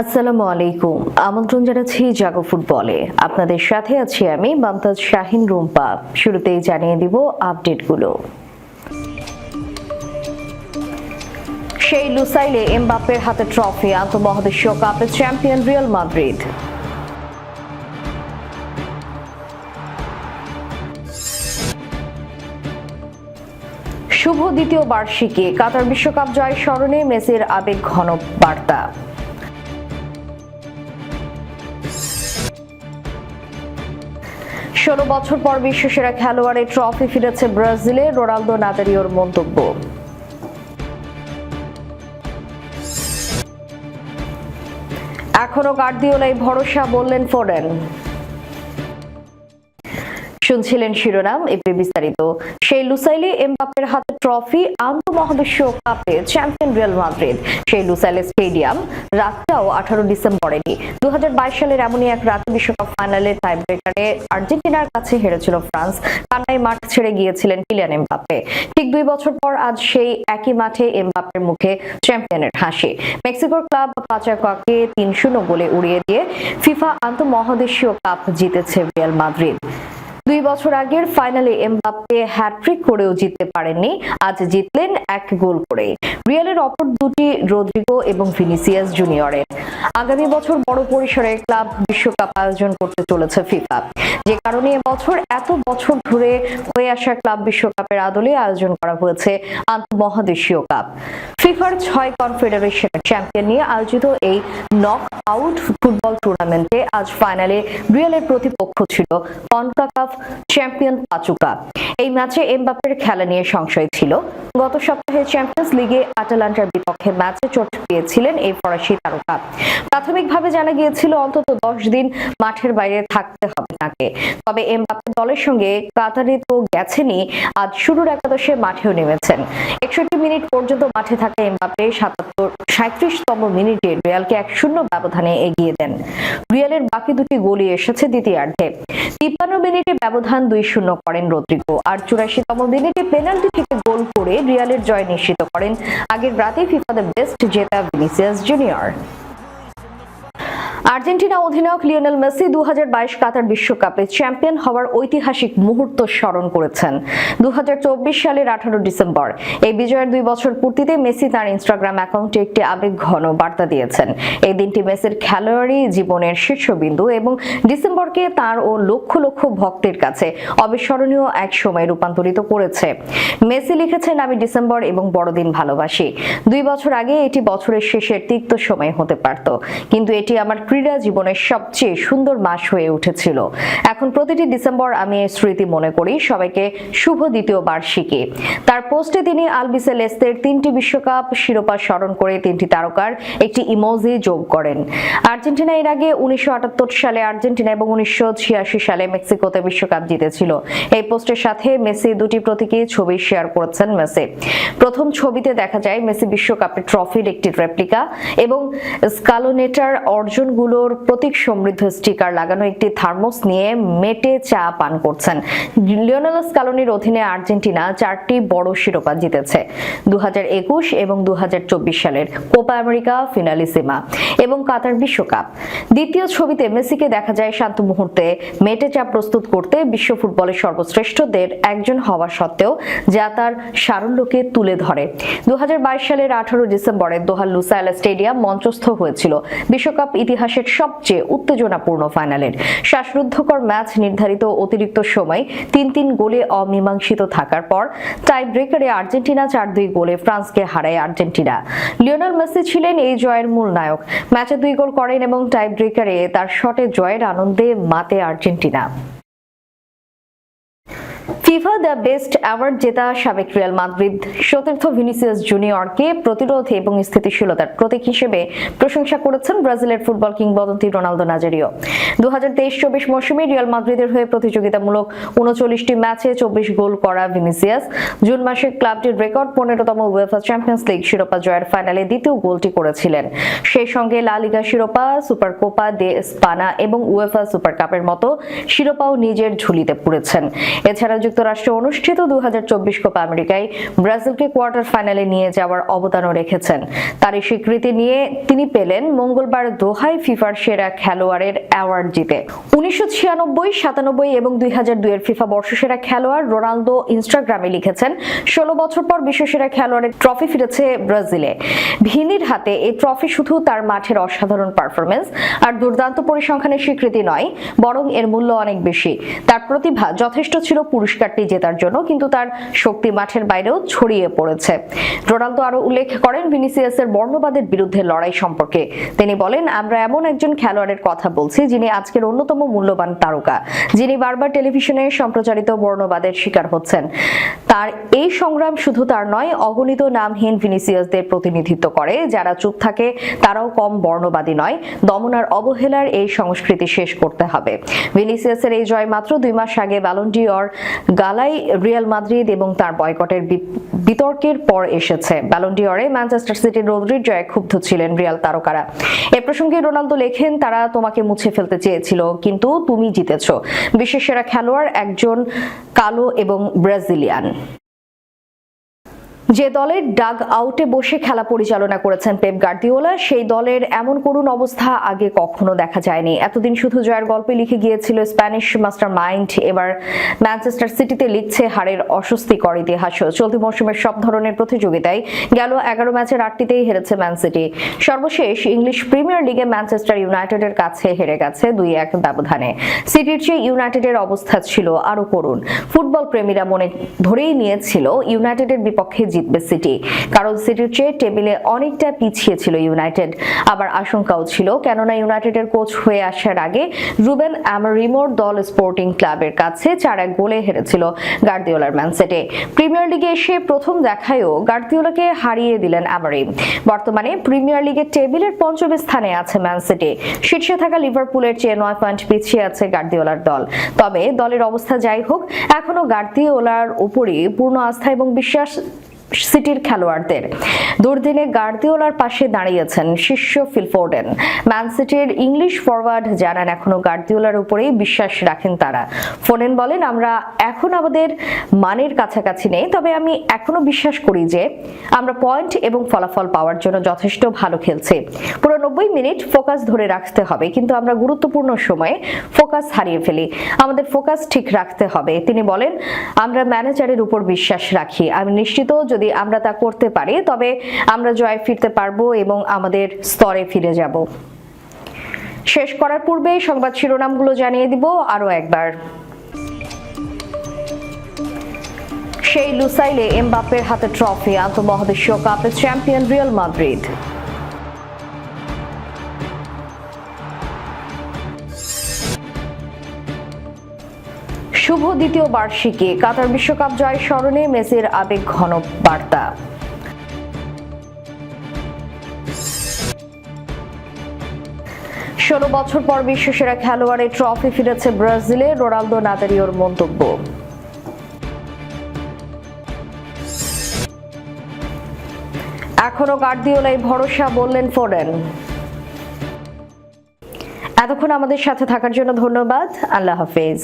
আসসালামু আলাইকুম। আমন্ত্রণ জানাচ্ছি জাগো ফুটবলে। আপনাদের সাথে আছি আমি মমতাজ শাহিন রুম্পা। শুরুতেই জানিয়ে দিব আপডেটগুলো। সেই লুসাইলে এমবাপ্পের হাতে ট্রফি, আন্তঃমহাদেশীয় কাপের চ্যাম্পিয়ন রিয়াল মাদ্রিদ। শুভ দ্বিতীয় বার্ষিকী, কাতার বিশ্বকাপ জয় স্মরণে মেসির আবেগ ঘন বার্তা। ষোলো বছর পর বিশ্বসেরা খেলোয়াড়ের ট্রফি ফিরেছে ব্রাজিলে রোনালদো নাদারিওর মন্তব্য। এখনও গার্দিওলাই ভরসা বললেন ফোরেন। শুনছিলেন শিরোনাম, এতে বিস্তারিত। সেই লুসাইলে এমবাপ্পের হাতে ট্রফি, আন্তঃমহাদেশীয় কাপে চ্যাম্পিয়ন রিয়াল মাদ্রিদ। সেই লুসাইলে স্টেডিয়াম রাতটাও আঠারো ডিসেম্বরেরই দু সালের এমনই এক রাতে বিশ্বকাপ ফাইনালে টাই ব্রেকারে আর্জেন্টিনার কাছে হেরেছিল ফ্রান্স। কান্নায় মাঠ ছেড়ে গিয়েছিলেন কিলিয়ান এমবাপ্পে। ঠিক দুই বছর পর আজ সেই একই মাঠে এমবাপ্পের মুখে চ্যাম্পিয়নের হাসি। মেক্সিকোর ক্লাব পাচাকাকে তিন শূন্য গোলে উড়িয়ে দিয়ে ফিফা আন্তঃমহাদেশীয় কাপ জিতেছে রিয়াল মাদ্রিদ। দুই বছর আগের ফাইনালে এমবাপ্পে হ্যাট্রিক করেও জিততে পারেননি। আজ জিতলেন এক গোল করে রিয়ালের অপর দুটি রদ্রিগো এবং ভিনিসিয়াস জুনিয়রের আগামী বছর বড় পরিসরে ক্লাব বিশ্বকাপ আয়োজন করতে চলেছে ফিফা। যে কারণে এবছর এত বছর ধরে হয়ে আসা ক্লাব বিশ্বকাপের আদলে আয়োজন করা হয়েছে আন্তঃমহাদেশীয় কাপ। ফিফার ছয় কনফেডারেশনের চ্যাম্পিয়ন নিয়ে আয়োজিত এই নক আউট ফুটবল টুর্নামেন্টে আজ ফাইনালে রিয়ালের প্রতিপক্ষ ছিল কনকাকাফ চ্যাম্পিয়ন পাচুকা। এই ম্যাচে এমবাপ্পের খেলা নিয়ে সংশয় ছিল। গত সপ্তাহে চ্যাম্পিয়ন্স লিগে আটালান্টার বিপক্ষে ম্যাচে চোট পেয়েছিলেন এই ফরাসি তারকা। প্রাথমিকভাবে জানা গিয়েছিল, অন্তত দশ দিন মাঠের বাইরে থাকতে হবে তাকে। তবে এমবাপ্পে দলের সঙ্গে কাতারে তো গেছেনই, আজ শুরুর একাদশে মাঠেও নেমেছেন। একষট্টি মিনিট পর্যন্ত মাঠে থাকা এমবাপ্পে সাতাত্তর, সাঁত্রিশতম মিনিটে রিয়ালকে এক শূন্য ব্যবধানে এগিয়ে দেন। রিয়ালের বাকি দুটি গোলই এসেছে দ্বিতীয়ার্ধে। তিপ্পান্ন মিনিটে ব্যবধান দুই শূন্য করেন রদ্রিগো, আর চুরাশিতম মিনিটে পেনাল্টি থেকে গোল করে রিয়ালের জয় নিশ্চিত করেন। আগের রাতে ফিফা দ্য বেস্ট জেতা ভিনিসিয়াস জুনিয়র। আর্জেন্টিনা অধিনায়ক লিওনেল মেসি দু হাজার বাইশ কাতার বিশ্বকাপে চ্যাম্পিয়ন হওয়ার ঐতিহাসিক মুহূর্ত স্মরণ করেছেন। দুহাজার চব্বিশ সালের আঠারো ডিসেম্বর, এই বিজয়ের দুই বছর পূর্তিতে মেসি তার ইনস্টাগ্রাম অ্যাকাউন্টে একটি আবেগ ঘন বার্তা দিয়েছেন। এই দিনটি মেসির খেলোয়াড়ি জীবনের শীর্ষবিন্দু এবং ডিসেম্বরকে তার ও লক্ষ লক্ষ ভক্তের কাছে অবিস্মরণীয় এক সময় রূপান্তরিত করেছে। মেসি লিখেছেন, আমি ডিসেম্বর এবং বড়দিন ভালোবাসি। দুই বছর আগে এটি বছরের শেষের তিক্ত সময় হতে পারত, কিন্তু এটি আমার ক্রীড়া জীবনের সবচেয়ে সুন্দর মাস হয়ে উঠেছিল। এখন প্রতিটি ডিসেম্বর আমি স্মৃতি মনে করি। সবাইকে শুভ দ্বিতীয় বার্ষিকী। তার পোস্টে তিনি আলবিসে লেস্তের তিনটি বিশ্বকাপ শিরোপা স্মরণ করে তিনটি তারকার একটি ইমোজি যোগ করেন। আর্জেন্টিনা এর আগে উনিশশো সালে আর্জেন্টিনা এবং উনিশশো ছিয়াশি সালে মেক্সিকোতে বিশ্বকাপ জিতেছিল। এই পোস্টের সাথে মেসি দুটি প্রতীকী ছবি শেয়ার করেছেন মেসি। প্রথম ছবিতে দেখা যায় মেসি বিশ্বকাপের ট্রফির একটি রেপ্লিকা এবং স্কালোনেটার অর্জনগুলোর প্রতীক সমৃদ্ধ স্টিকার লাগানো একটি থার্মোস নিয়ে মেটে চা পান করছেন। লিওনেল স্কালোনির অধীনে আর্জেন্টিনা চারটি বড় শিরোপা জিতেছে। দু এবং দু সালের কোপা আমেরিকা ফিনালিসিমা এবং কাতার বিশ্বকাপ। দ্বিতীয় ছবিতে মেসিকে দেখা যায় শান্ত মুহূর্তে মেটে চা প্রস্তুত করতে বিশ্ব ফুটবলের সর্বশ্রেষ্ঠদের একজন হওয়া সত্ত্বেও যা তার সারল্যকে তুলে ধরে। দু হাজার বাইশ সালের আঠারো ডিসেম্বরে দোহা লুসাইল স্টেডিয়াম মঞ্চস্থ হয়েছিল। বিশ্বকাপ ইতিহাসের সবচেয়ে উত্তেজনাপূর্ণ ফাইনালের শ্বাসরুদ্ধকর ম্যাচ নির্ধারিত অতিরিক্ত সময় তিন তিন গোলে অমীমাংসিত থাকার পর টাই ব্রেকারে আর্জেন্টিনা চার দুই গোলে ফ্রান্সকে হারায় আর্জেন্টিনা। লিওনাল মেসি ছিলেন এই জয়ের মূল নায়ক। ম্যাচে দুই গোল করেন এবং টাই ব্রেকারে তার শটে জয়ের আনন্দে মাতে Argentina. FIFA the best award জেতা সাবেক রিয়াল মাদ্রিদ সতীর্থ ভিনিসিয়াস জুনিয়রকে প্রতিরোধ এবং স্থিতিশীলতার প্রতীক হিসেবে প্রশংসা করেছেন ব্রাজিলের ফুটবল কিংবদন্তি রোনালদো নাজারিও। দু হাজার মৌসুমে রিয়াল মাদ্রিদের হয়ে প্রতিযোগিতামূলক উনচল্লিশটি ম্যাচে চব্বিশ গোল করা ভিনিসিয়াস জুন মাসে ক্লাবটির রেকর্ড পনেরোতম উয়েফা চ্যাম্পিয়ন্স লিগ শিরোপা জয়ের ফাইনালে দ্বিতীয় গোলটি করেছিলেন। সেই সঙ্গে লা লিগা শিরোপা সুপার কোপা দে স্পানা এবং উয়েফা সুপার কাপের মতো শিরোপাও নিজের ঝুলিতে পুরেছেন এছাড়া যুক্তরাষ্ট্র যুক্তরাষ্ট্রে অনুষ্ঠিত দু কোপা আমেরিকায় ব্রাজিলকে কোয়ার্টার ফাইনালে নিয়ে যাওয়ার অবদানও রেখেছেন। তার স্বীকৃতি নিয়ে তিনি পেলেন মঙ্গলবার দোহায় ফিফার সেরা খেলোয়াড়ের অ্যাওয়ার্ড জিতে। উনিশশো ছিয়ানব্বই, সাতানব্বই এবং দুই হাজার দুইয়ের ফিফা বর্ষসেরা খেলোয়াড় রোনালদো ইনস্টাগ্রামে লিখেছেন, ষোলো বছর পর বিশ্বসেরা খেলোয়াড়ের ট্রফি ফিরেছে ব্রাজিলে। ভিনির হাতে এই ট্রফি শুধু তার মাঠের অসাধারণ পারফরমেন্স আর দুর্দান্ত পরিসংখ্যানের স্বীকৃতি নয়, বরং এর মূল্য অনেক বেশি। তার প্রতিভা যথেষ্ট ছিল পুরস্কারটি জেতার জন্য, কিন্তু তার শক্তি মাঠের বাইরেও ছড়িয়ে পড়েছে। রোনালদো আরও উল্লেখ করেন ভিনিসিয়াসের বর্ণবাদের বিরুদ্ধে লড়াই সম্পর্কে। তিনি বলেন, আমরা এমন একজন খেলোয়াড়ের কথা বলছি, যিনি আজকের অন্যতম মূল্যবান তারকা, যিনি বারবার টেলিভিশনে সম্প্রচারিত বর্ণবাদের শিকার হচ্ছেন। তার এই সংগ্রাম শুধু তার নয়, অগণিত নামহীন ভিনিসিয়াসদের প্রতিনিধিত্ব করে। যারা চুপ থাকে, তারাও কম বর্ণবাদী নয়, দমনার অবহেলার এই সংস্কৃতি শেষ করতে হবে। ভিনিসিয়াসের এই জয় মাত্র দুই মাস আগে ব্যালন্ডিওর গালাই রিয়াল মাদ্রিদ এবং তার বয়কটের বিতর্কের পর এসেছে। ব্যালন্ডিওরে ম্যানচেস্টার সিটির রোদ্রির জয়ে ক্ষুব্ধ ছিলেন রিয়াল তারকারা। এ প্রসঙ্গে রোনালদো লেখেন, তারা তোমাকে মুছে ফেলতে চেয়েছিল, কিন্তু তুমি জিতেছ। বিশ্বের সেরা খেলোয়াড় একজন কালো এবং ব্রাজিলিয়ান। যে দলের ডাগ আউটে বসে খেলা পরিচালনা করেছেন পেপ গার্দিওলা, সেই দলের এমন করুণ অবস্থা আগে কখনো দেখা যায়নি। এতদিন শুধু জয়ের গল্পে লিখে গিয়েছিল স্প্যানিশ মাস্টার মাইন্ড এবার ম্যানচেস্টার সিটিতে লিখছে হারের অস্বস্তিকর ইতিহাসও চলতি মৌসুমের সব ধরনের প্রতিযোগিতায় গেল এগারো ম্যাচের আটটিতেই হেরেছে ম্যান সিটি। সর্বশেষ ইংলিশ প্রিমিয়ার লিগে ম্যানচেস্টার ইউনাইটেডের কাছে হেরে গেছে দুই এক ব্যবধানে। সিটির চেয়ে ইউনাইটেডের অবস্থা ছিল আরও করুণ। ফুটবল প্রেমীরা মনে ধরেই নিয়েছিল ইউনাইটেডের বিপক্ষে জিতবে সিটি। কারণ সিটির চেয়ে টেবিলে অনেকটা পিছিয়ে ছিল ইউনাইটেড। আবার আশঙ্কাও ছিল, কেননা ইউনাইটেডের কোচ হয়ে আসার আগে রুবেন অ্যামারিমোর দল স্পোর্টিং ক্লাবের কাছে চার এক গোলে হেরেছিল গার্দিওলার ম্যানসেটে প্রিমিয়ার লিগে এসে প্রথম দেখায়ও গার্দিওলাকে হারিয়ে দিলেন অ্যামারিম। বর্তমানে প্রিমিয়ার লিগের টেবিলের পঞ্চম স্থানে আছে ম্যান সিটি। শীর্ষে থাকা লিভারপুলের চেয়ে নয় পয়েন্ট পিছিয়ে আছে গার্দিওলার দল। তবে দলের অবস্থা যাই হোক, এখনও গার্দিওলার উপরই পূর্ণ আস্থা এবং বিশ্বাস সিটির খেলোয়াড়দের। দুর্দিনে গার্দিওলার পাশে দাঁড়িয়েছেন শিষ্য ফিলফোর্ডেন ম্যান সিটির ইংলিশ ফরওয়ার্ড জানান এখনও গার্দিওলার উপরেই বিশ্বাস রাখেন তারা। ফোনেন বলেন, আমরা এখন আমাদের মানের কাছাকাছি নেই, তবে আমি এখনও বিশ্বাস করি যে আমরা পয়েন্ট এবং ফলাফল পাওয়ার জন্য যথেষ্ট ভালো খেলছি। পুরো নব্বই মিনিট ফোকাস ধরে রাখতে হবে, কিন্তু আমরা গুরুত্বপূর্ণ সময়ে ফোকাস হারিয়ে ফেলি। আমাদের ফোকাস ঠিক রাখতে হবে। তিনি বলেন, আমরা ম্যানেজারের উপর বিশ্বাস রাখি। আমি নিশ্চিত যদি আমরা তা করতে পারি, তবে আমরা জয় ফিরতে পারব এবং আমাদের স্তরে ফিরে যাব। শেষ করার পূর্বে সংবাদ শিরোনামগুলো জানিয়ে দিব আরও একবার। সেই লুসাইলে এমবাপ্পের হাতে ট্রফি আন্তঃমহাদেশীয় কাপের চ্যাম্পিয়ন রিয়াল মাদ্রিদ। শুভ দ্বিতীয় বার্ষিকী। কাতার বিশ্বকাপ জয় স্মরণে মেসির আবেগ ঘন বার্তা। ষোলো বছর পর বিশ্বসেরা খেলোয়াড়ের ট্রফি ফিরেছে ব্রাজিলে রোনালদো নাদারিওর মন্তব্য। এখনও গার্দিওলাই ভরসা বললেন ফোরেন। এতক্ষণ আমাদের সাথে থাকার জন্য ধন্যবাদ। আল্লাহ হাফেজ।